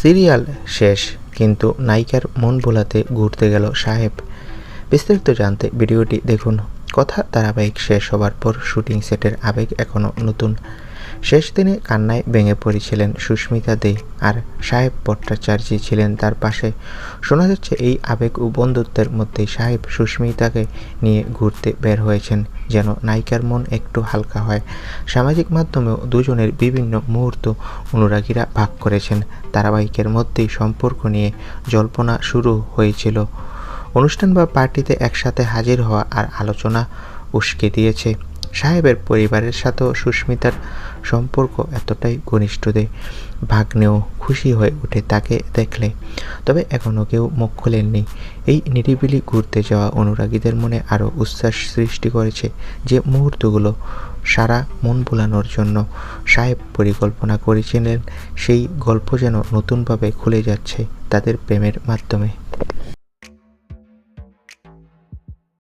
Serial শেষ, কিন্তু নায়িকার মন ভোলাতে ঘুরতে গেল সাহেব। বিস্তারিত জানতে ভিডিওটি দেখুন। কথা ধারাবাহিক শেষ হবার পর শুটিং সেটের আবেগ এখনও নতুন। শেষ দিনে কান্নায় ভেঙে পড়েছিলেন সুস্মিতা দে আর সাহেব ভট্টাচার্য ছিলেন তার পাশে। শোনা যাচ্ছে এই আবেগ ও বন্ধুত্বের মধ্যেই সাহেব সুস্মিতাকে নিয়ে ঘুরতে বের হয়েছেন, যেন নায়িকার মন একটু হালকা হয়। সামাজিক মাধ্যমেও দুজনের বিভিন্ন মুহূর্ত অনুরাগীরা ভাগ করেছেন। ধারাবাহিকের মধ্যেই সম্পর্ক নিয়ে জল্পনা শুরু হয়েছিল। অনুষ্ঠান বা পার্টিতে একসাথে হাজির হওয়া আর আলোচনা উস্কে দিয়েছে। সাহেবের পরিবারের সাথেও সুস্মিতার সম্পর্ক এতটাই ঘনিষ্ঠ যে ভাগ্নেও খুশি হয়ে ওঠে তাকে দেখলে। তবে এখনও কেউ মুখ খোলেননি। এই নিরিবিলি ঘুরতে যাওয়া অনুরাগীদের মনে আরও উচ্ছ্বাস সৃষ্টি করেছে যে মুহূর্তগুলো সারা মন ভোলানোর জন্য সাহেব পরিকল্পনা করেছিলেন, সেই গল্প যেন নতুনভাবে খুলে যাচ্ছে তাদের প্রেমের মাধ্যমে।